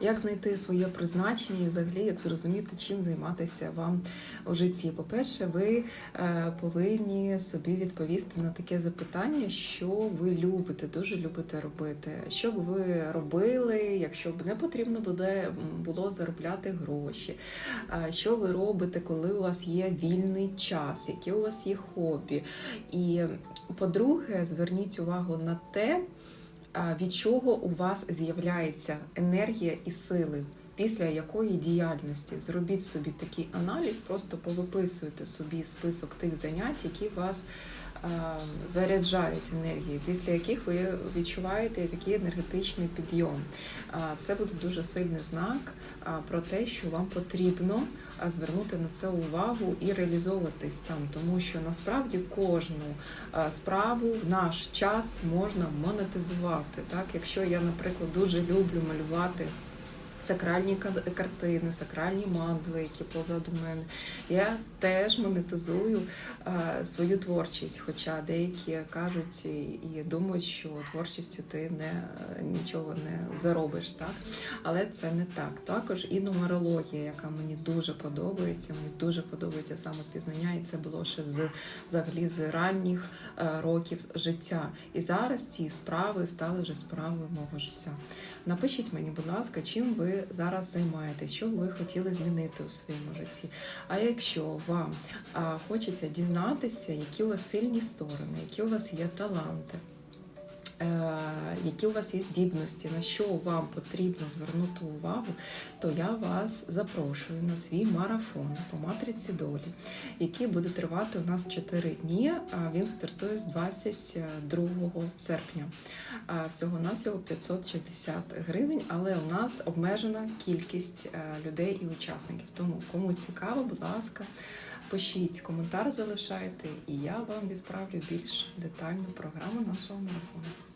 як знайти своє призначення і взагалі як зрозуміти, чим займатися вам у житті. По-перше, ви е, повинні собі відповісти на таке запитання, що ви любите, дуже любите робити. Що б ви робили, якщо б не потрібно буде було заробляти гроші? Що ви робите, коли у вас є вільний час, які у вас є хобі? І по-друге, зверніть увагу на те, від чого у вас з'являється енергія і сили. Після якої діяльності зробіть собі такий аналіз, просто повиписуйте собі список тих занять, які вас а, заряджають енергією, після яких ви відчуваєте такий енергетичний підйом. А, Це буде дуже сильний знак а, про те, що вам потрібно звернути на це увагу і реалізовуватись там, тому що насправді кожну справу в наш час можна монетизувати. Так, якщо я, наприклад, дуже люблю малювати. Сакральні картини, сакральні мандали, які позаду мене. Я теж монетизую а, свою творчість, хоча деякі кажуть і, думають, що творчістю ти не нічого не заробиш, так? Але це не так. Також і нумерологія, яка мені дуже подобається. Мені дуже подобається саме пізнання, і це було ще з взагалі з ранніх е, років життя. І зараз ці справи стали вже справою мого життя. Напишіть мені, будь ласка, чим ви зараз займаєтесь, що ви хотіли змінити у своєму житті. А якщо вам хочеться дізнатися, які у вас сильні сторони, які у вас є таланти. Е, Які у вас є здібності, на що вам потрібно звернути увагу, то я вас запрошую на свій марафон по матриці долі, який буде тривати у нас 4 дні. А він стартує з 22 серпня. Всього-навсього 560 гривень, але у нас обмежена кількість е, людей і учасників. Тому кому цікаво, будь ласка, пишіть коментар, залишайте, і я вам відправлю більш детальну програму нашого марафону.